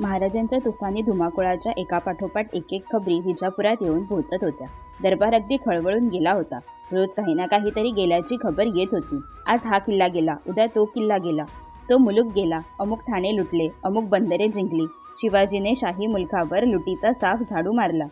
महाराजांच्या तुफानी धुमाकुळाच्या एकापाठोपाठ एक एक खबरी विजापुरात येऊन पोहोचत होत्या. दरबार अगदी खळबळून गेला होता. रोज काही ना काहीतरी गेल्याची खबर येत होती. आज हा किल्ला गेला उद्या तो किल्ला गेला. तो मुलुक गेला अमुक ठाणे लुटले अमुक बंदरे जिंकली. शिवाजीने शाही मुलखावर लुटीचा साफ झाडू मारला.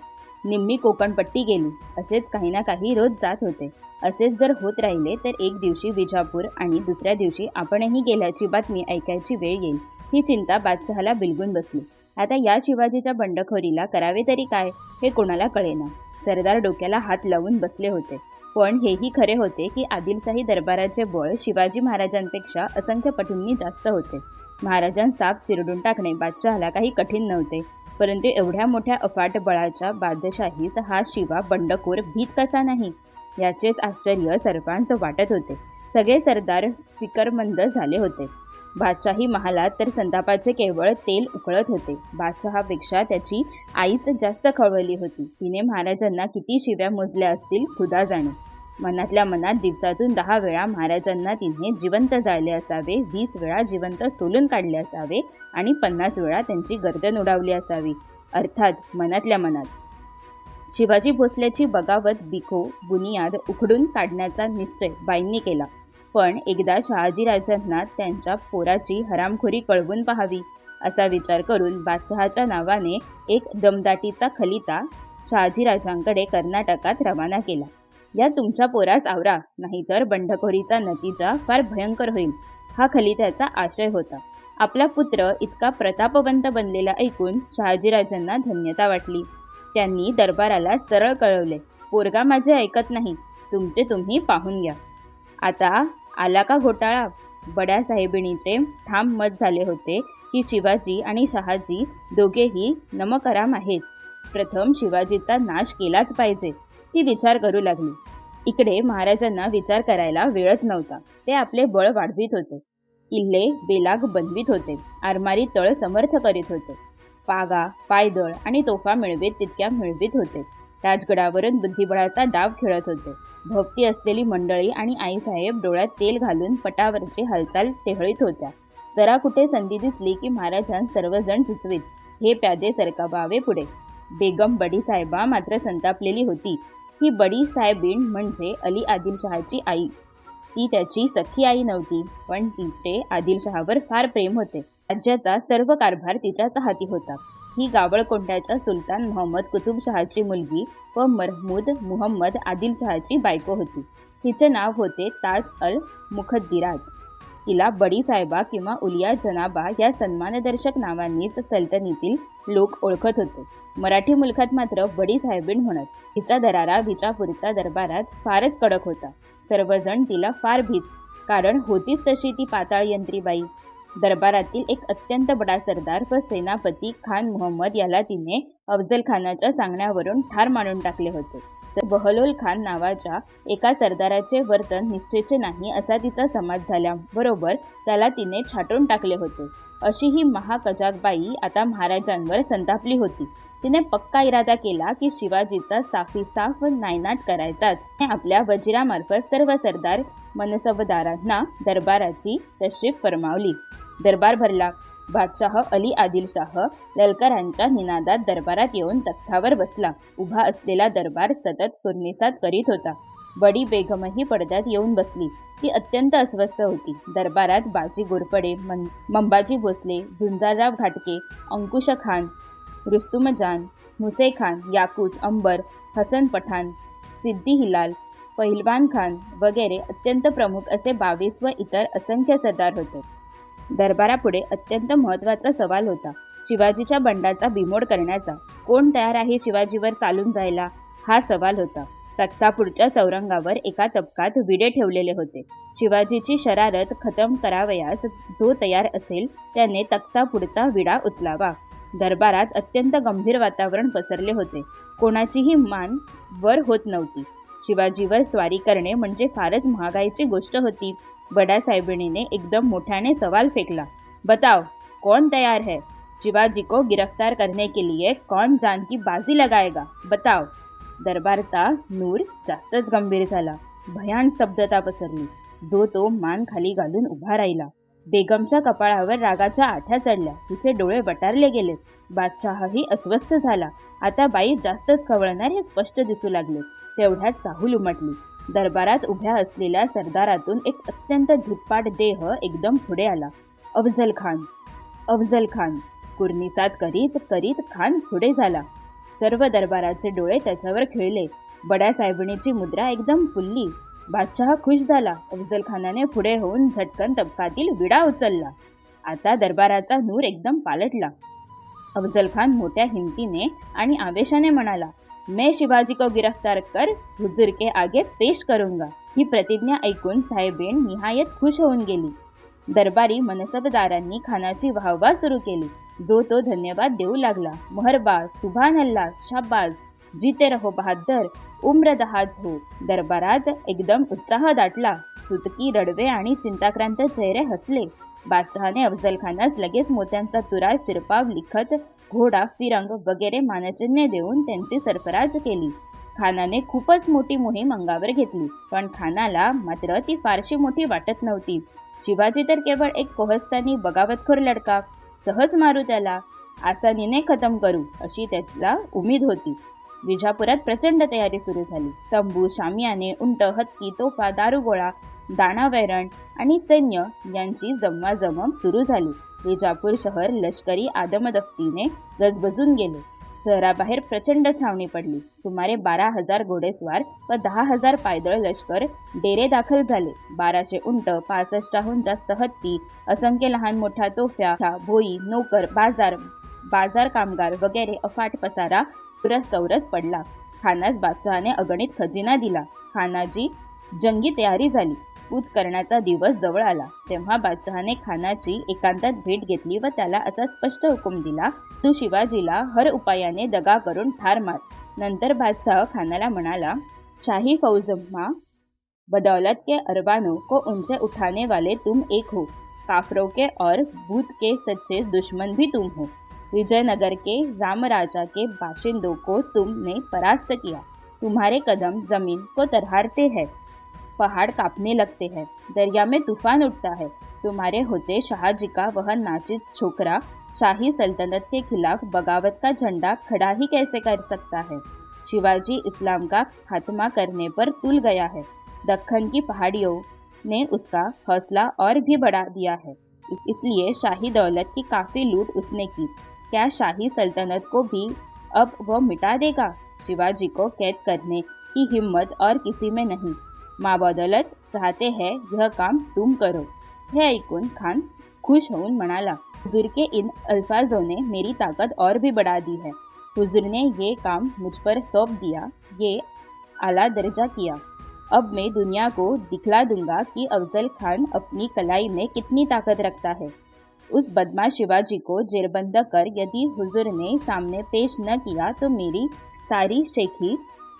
निम्मी कोकणपट्टी गेली असेच काही ना काही रोज जात होते. असेच जर होत राहिले तर एक दिवशी विजापूर आणि दुसऱ्या दिवशी आपणही गेल्याची बातमी ऐकायची वेळ येईल. ही चिंता बादशहाला बिलगून बसली. आता या शिवाजीच्या बंडखोरीला करावे तरी काय हे कोणाला कळेना. सरदार डोक्याला हात लावून बसले होते. पण हेही खरे होते की आदिलशाही दरबाराचे बळ शिवाजी महाराजांपेक्षा असंख्य पटींनी जास्त होते. महाराजां साप चिरडून टाकणे बादशहाला काही कठीण नव्हते. परंतु एवढ्या मोठ्या अफाट बळाच्या बादशाहीस हा शिवा बंडखोर भीत कसा नाही? याचेच आश्चर्य सरपांच वाटत होते. सगळे सरदार फिकरमंद झाले होते. बादशाही महालात तर संतापाचे केवळ तेल उकळत होते. बादशहापेक्षा त्याची आईच जास्त खवळली होती. तिने महाराजांना किती शिव्या मोजल्या असतील खुदा जाणे. मनातल्या मनात दिवसातून दहा वेळा महाराजांना तिने जिवंत जाळले असावे वीस वेळा जिवंत सोलून काढले असावे आणि पन्नास वेळा त्यांची गर्दन उडावली असावी. अर्थात मनातल्या मनात. शिवाजी भोसल्याची बगावत बिखो बुनियाद उखडून काढण्याचा निश्चय बाईंनी केला. पण एकदा शहाजीराजांना त्यांच्या पोराची हरामखोरी कळवून पाहावी असा विचार करून बादशहाच्या नावाने एक दमदाटीचा खलिता शहाजीराजांकडे कर्नाटकात रवाना केला. या तुमच्या पोरास आवरा नाहीतर बंडखोरीचा नतीजा फार भयंकर होईल हा खलित्याचा आशय होता. आपला पुत्र इतका प्रतापवंत बनलेला ऐकून शहाजीराजांना धन्यता वाटली. त्यांनी दरबाराला सरळ कळवले पोरगा माझे ऐकत नाही तुमचे तुम्ही पाहून घ्या. आता आला का घोटाळा? बड्या साहेबिणीचे ठाम मत झाले होते की शिवाजी आणि शहाजी दोघेही नमकराम आहेत. प्रथम शिवाजीचा नाश केलाच पाहिजे ती विचार करू लागली. इकडे महाराजांना विचार करायला वेळच नव्हता. ते आपले बळ वाढवित होते. किल्ले बेलाग बनवित होते. आरमारी तळ समर्थ करीत होते. पागा पायदळ आणि तोफा मिळवीत तितक्या मिळवीत होते. राजगडावरून बुद्धिबळाचा डाव खेळत होते. भोवती असलेली मंडळी आणि आईसाहेब डोळ्यात तेल घालून पटावरची हालचाल टेहळीत होत्या. जरा कुठे संधी दिसली की महाराजां सर्वजण सुचवीत. हे प्यादे सरकावावे पुढे. बेगम बडी साहेबा मात्र संतापलेली होती. ही बडी साहेबीण म्हणजे अली आदिलशहाची आई. ती त्याची सखी आई नव्हती पण तिचे आदिलशहावर फार प्रेम होते. राज्याचा सर्व कारभार तिच्याच हाती होता. ही गावळकोंड्याच्या सुलतान मोहम्मद कुतुबशहाची मुलगी व महमूद मुहम्मद आदिलशहाची बायको होती. तिचे नाव होते ताज अल मुखद्दिरात. तिला बडी साहेबा किंवा उलिया जनाबा या सन्मानदर्शक नावांनीच सल्तनीतील लोक ओळखत होते. मराठी मुलखात मात्र बडी साहेबीण म्हणत तिचा दरारा विजापूरच्या दरबारात फारच कडक होता. सर्वजण तिला फार भीत कारण होतीच तशी ती पाताळ यंत्रीबाई. दरबारातील एक अत्यंत बडा सरदार व सेनापती खान मोहम्मद याला तिने अफजल खानाच्या सांगण्यावरून ठार मारून टाकले होते. तर बहलोल खान नावाच्या एका सरदाराचे वर्तन निष्ठेचे नाही असा तिचा समाज झाल्याबरोबर त्याला तिने छाटून टाकले होते. अशी ही महाकजाकबाई आता महाराजांवर संतापली होती. तिने पक्का इरादा केला की शिवाजीचा साफी साफ नायनाट करायचाच. आपल्या वजिरामार्फत सर्व सरदार मनसबदारांना दरबाराची तशरीफ फरमावली. दरबार भरला. बादशाह अली आदिलशाह ललकरांच्या निनादात दरबारात येऊन तख्तावर बसला. उभा असलेला दरबार सतत फुरनिसात करीत होता. बडी बेगमही पडद्यात येऊन बसली. ती अत्यंत अस्वस्थ होती. दरबारात बाजी गोरपडे मन मंबाजी भोसले झुंजारराव घाटके अंकुश खान रुस्तुमजान मुसे खान याकूत अंबर हसन पठाण सिद्दी हिलाल पहिलवान खान वगैरे अत्यंत प्रमुख असे बावीस व इतर असंख्य सरदार होते. दरबारापुढे अत्यंत महत्त्वाचा सवाल होता. शिवाजीच्या बंडाचा बिमोड करण्याचा. कोण तयार आहे शिवाजीवर चालून जायला? हा सवाल होता. रक्तापूरच्या चौरंगावर एका तबकात विडे ठेवलेले होते. शिवाजीची शरारत खतम करावयास जो तयार असेल त्याने तख्तापूरचा विडा उचलावा. दरबारात अत्यंत गंभीर वातावरण पसरले होते. कोणाचीही मान वर होत नव्हती. शिवाजीवर स्वारी करणे म्हणजे फारच महागाईची गोष्ट होती. बडा साहेबिणीने एकदम मोठ्याने सवाल फेकला. बताओ कौन तैयार है? शिवाजी को गिरफ्तार करने के लिए कौन जान की बाजी लगाएगा? बताओ. दरबारचा नूर जास्तच गंभीर झाला. भयान स्तब्धता पसरली. जो तो मान खाली घालून उभा राहिला. बेगमच्या कपाळावर रागाच्या आठ्या चढल्या. तिचे डोळे वटारले गेलेत बादशहाही अस्वस्थ झाला. आता बाई जास्तच खवळणार हे स्पष्ट दिसू लागले. तेवढ्यात चाहूल उमटली. दरबारात उभ्या असलेल्या सरदारातून एक अत्यंत धिप्पाट देह एकदम पुढे आला. अफजल खान. अफजल खान. कुर्निसात करीत करीत खान पुढे झाला. सर्व दरबाराचे डोळे त्याच्यावर खिळले. बड्या साहेबणीची मुद्रा एकदम फुलली. बादशहा खुश झाला. अफजल खानाने पुढे होऊन झटकन तबकातील विडा उचलला. आता दरबाराचा नूर एकदम पालटला. अफजल खान मोठ्या हिमतीने आणि आवेशाने म्हणाला मैं शिवाजी को गिरफ्तार कर हुजूर के आगे पेश करूंगा. ही प्रतिज्ञा ऐकून साहेबीण निहायत खुश होऊन गेली. दरबारी मनसबदारांनी खानाची वाहवा सुरू केली. जो तो धन्यवाद देऊ लागला. महरबाज सुभान अल्लाह शाबाज. जिते रहो बहादर उम्र दहाज हो दरबारात एकदम उत्साह दाटला. सुतकी रडवे आणि चिंताक्रांत चेहरे हसले. बादशहाने अफजल खानास लगेच मोत्यांचा तुरा शिरपाव लिखत घोडा फिरंग वगैरे मानचिन्हे देऊन त्यांची सरफराज केली. खानाने खूपच मोठी मोहीम अंगावर घेतली पण खानाला मात्र ती फारशी मोठी वाटत नव्हती. शिवाजी तर केवळ एक कोहस्तानी बगावतखोर लडका. सहज मारू त्याला. आसानीने खतम करू अशी त्याला उमेद होती. विजापुरात प्रचंड तयारी सुरू झाली. तंबू शामियाने उंट हत्ती तोफा दारुगोळा दाणा वैरण आणि सैन्य यांची जमवाजमव सुरू झाली. विजापूर शहर लष्करी आदमदफ्तीने गजबजून गेले. शहराबाहेर प्रचंड छावणी पडली. सुमारे बारा हजार घोडेस्वार व दहा हजार पायदळ लष्कर डेरे दाखल झाले. बाराशे उंट पासष्टाहून जास्त हत्ती असंख्य लहान मोठ्या तोफ्या भोई नोकर बाजार बाजार कामगार वगैरे अफाट पसारा पुरस चौरस पडला. खानास बादशहाने अगणित खजिना दिला. खानाची जंगी तयारी झाली. कूच करण्याचा दिवस जवळ आला. तेव्हा बादशहाने खानाची एकांतात भेट घेतली व त्याला असा स्पष्ट हुकूम दिला तू शिवाजीला हर उपायाने दगा करून ठार मार. नंतर बादशाह खानाला म्हणाला शाही फौजमा बदौलत के अरबानों को उनसे उठाने वाले तुम एक हो. काफरों के और भूत के सच्चे दुश्मन भी तुम हो. विजयनगर के राम राजा के बाशिंदों को तुमने परास्त किया। तुम्हारे कदम ज़मीन को तरहारते हैं, पहाड़ कांपने लगते हैं, दरिया में तूफ़ान उठता है। तुम्हारे होते शाहजी का वह नाचित छोकरा, शाही सल्तनत के खिलाफ बगावत का झंडा खड़ा ही कैसे कर सकता है? शिवाजी इस्लाम का खात्मा करने पर तुल गया है। दखन की पहाड़ियों ने उसका हौसला और भी बढ़ा दिया है। इसलिए शाही दौलत की काफ़ी लूट उसने की। क्या शाही सल्तनत को भी अब वह मिटा देगा? शिवाजी को कैद करने की हिम्मत और किसी में नहीं। माँ बदौलत चाहते हैं यह काम तुम करो। हे ऐकून खान, खुश होऊन म्हणाला हुजूर के इन अल्फाजों ने मेरी ताकत और भी बढ़ा दी है। हुजूर ने ये काम मुझ पर सौंप दिया, ये आला दर्जा किया। अब मैं दुनिया को दिखला दूँगा कि अफजल खान अपनी कलाई में कितनी ताकत रखता है। उस बदमाश शिवाजी को जेरबंद कर यदि हुजूर ने सामने पेश न किया तो मेरी सारी शेखी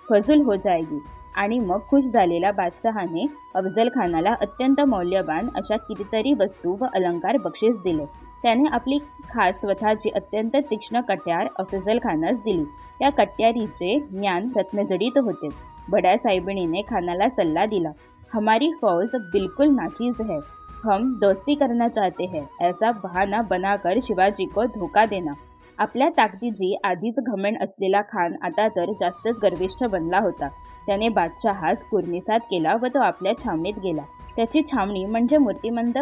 फजूल हो जाएगी। आणि मग खुश झालेल्या बादशहाने अफजल खानाला अत्यंत मौल्यवान अशा कितीतरी वस्तू व अलंकार बक्षीस दिले. त्याने आपली खास स्वतःची अत्यंत तीक्ष्ण कट्यार अफजल खानास दिली. त्या कट्यारीचे ज्ञान रत्नजडित होते. बड्या साहेबिणीने खानाला सल्ला दिला हमारी फौज बिलकुल नाचीज है. हम दोस्ती करना चाहते हैं ऐसा बहाना बनाकर शिवाजी को धोका देना। आपल्या ताकदीची आधीच घमेंड असलेला खान आता तर जास्तच गर्विष्ठ बनला होता. त्याने बादशहास कुर्निसात केला व तो आपल्या छावणीत गेला. त्याची छावणी म्हणजे मूर्तिमंत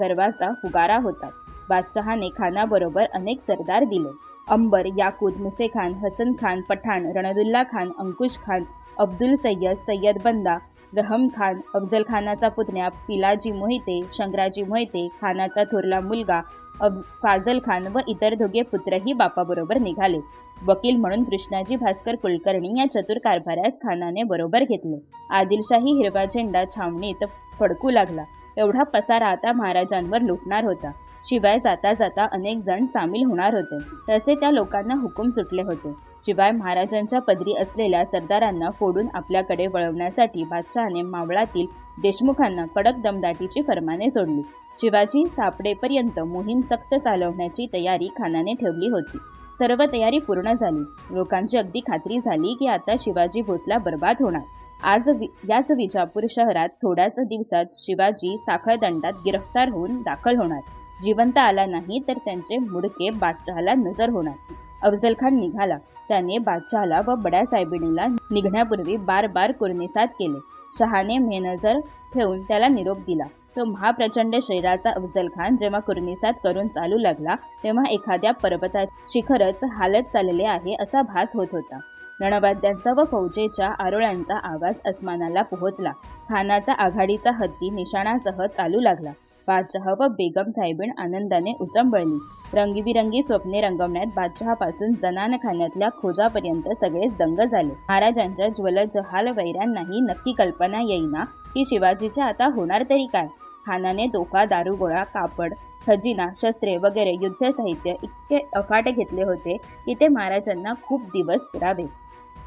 गर्वाचा फुगारा होता. बादशहाने खानाबरोबर अनेक सरदार दिले. अंबर याकूद मुसे खान हसन खान पठाण रणदुल्ला खान अंकुश खान अब्दुल सय्यद सय्यद बंदा रहम खान अफजल खानाचा पुतण्या पिलाजी मोहिते शंकराजी मोहिते खानाचा थोरला मुलगा अब फाजल खान व इतर दोघे पुत्रही बापाबरोबर निघाले. वकील म्हणून कृष्णाजी भास्कर कुलकर्णी या चतुर कारभाऱ्यास खानाने बरोबर घेतले. आदिलशाही हिरवा झेंडा छावणीत फडकू लागला. एवढा पसारा आता महाराजांवर लुटणार होता. शिवाय जाता जाता अनेक जण सामील होणार होते. तसे त्या लोकांना हुकूम सुटले होते. शिवाय महाराजांच्या पदरी असलेल्या सरदारांना फोडून आपल्याकडे वळवण्यासाठी बादशहाने मावळातील देशमुखांना कडक दमदाटीची फरमाने सोडली. शिवाजी सापडेपर्यंत मोहीम सक्त चालवण्याची तयारी खानाने ठेवली होती. सर्व तयारी पूर्ण झाली. लोकांची अगदी खात्री झाली की आता शिवाजी भोसला बर्बाद होणार. आज वि याच विजापूर शहरात थोड्याच दिवसात शिवाजी साखळदंडात गिरफ्तार होऊन दाखल होणार. जिवंत आला नाही तर त्यांचे मुडके बादशहाला नजर होणार अफजल खान निघाला. त्याने बादशहाला व बड्या साहेबिणीला निघण्यापूर्वी बार बार कुर्निसात केले. शहाने मेनजर ठेवून त्याला निरोप दिला. तो महाप्रचंड शरीराचा अफजल खान जेव्हा कुर्निसात करून चालू लागला तेव्हा एखाद्या पर्वता शिखरच हालत चालले आहे असा भास होत होता. रणवाद्यांचा व फौजेच्या आरोळ्यांचा आवाज अस्मानाला पोहोचला. खानाचा आघाडीचा हत्ती निशाणासह चालू लागला. बादशहा व बेगम साहेबीण आनंदाने उचंबळली. रंगीबिरंगी स्वप्ने रंगवण्यात बादशहापासून जनान खाण्यातल्या खोजापर्यंत सगळेच दंग झाले. महाराजांच्या ज्वल जहाल वैऱ्यांनाही नक्की कल्पना येईना. की शिवाजीच्या आता होणार तरी काय? खानाने दोखा दारुगोळा कापड खजिना शस्त्रे वगैरे युद्ध साहित्य इतके अफाट घेतले होते की ते महाराजांना खूप दिवस पुरावे.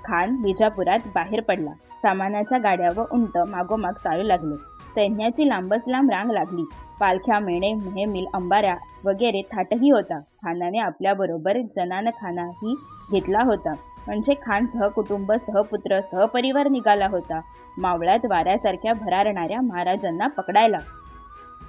खान विजापुरात बाहेर पडला. सामानाच्या गाड्या व उंट मागोमाग चालू लागले. सैन्याची लांबच लांब रांग लागली. पालख्या मेणे मेहमिल अंबाऱ्या वगैरे थाटही होता. खानाने आपल्याबरोबर जनान खानाही घेतला होता. म्हणजे खान सहकुटुंब सहपुत्र सहपरिवार निघाला होता. मावळ्यात वाऱ्यासारख्या भरारणाऱ्या महाराजांना पकडायला.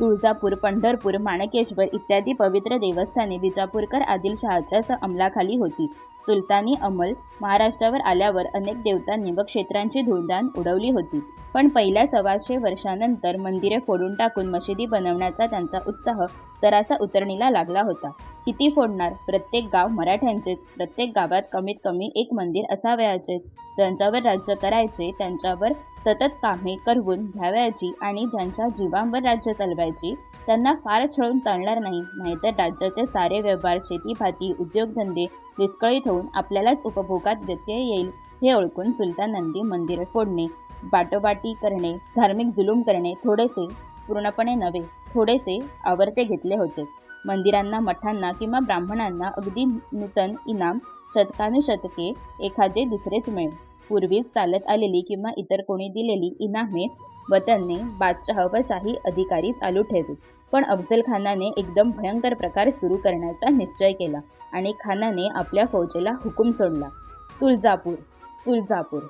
तुळजापूर पंढरपूर माणकेश्वर इत्यादी पवित्र देवस्थाने विजापूरकर आदिलशहाच्या अंमलाखाली होती. सुलतानी अंमल महाराष्ट्रावर आल्यावर अनेक देवतांनी व क्षेत्रांची धूळदाण उडवली होती. पण पहिल्या सव्वाशे वर्षानंतर मंदिरे फोडून टाकून मशिदी बनवण्याचा त्यांचा उत्साह जरासा उतरणीला लागला होता. किती फोडणार? प्रत्येक गाव मराठ्यांचेच प्रत्येक गावात कमीत कमी एक मंदिर असावयाचेच. ज्यांच्यावर राज्य करायचे त्यांच्यावर सतत कामे करवून घ्यावयाची आणि ज्यांच्या जीवांवर राज्य चालवायची त्यांना फार छळून चालणार नाही. नाहीतर राज्याचे सारे व्यवहार शेतीभाती उद्योगधंदे विस्कळीत होऊन आपल्यालाच उपभोगात व्यत्यय येईल हे ओळखून सुलतानंदी मंदिरे फोडणे. बाटोबाटी करणे धार्मिक जुलूम करणे थोडेसे पूर्णपणे नव्हे थोडेसे आवर्ते घेतले होते. मंदिरांना मठांना किंवा ब्राह्मणांना अगदी नूतन इनाम शतकानुशतके एखादे दुसरेच मिळेल. पूर्वीच चालत आलेली किंवा इतर कोणी दिलेली इनामे वतनने बादशाह व शाही अधिकारी चालू ठेवली. पण अफजल खानाने एकदम भयंकर प्रकार सुरू करण्याचा निश्चय केला आणि खानाने आपल्या फौजेला हुकूम सोडला. तुळजापूर तुळजापूर.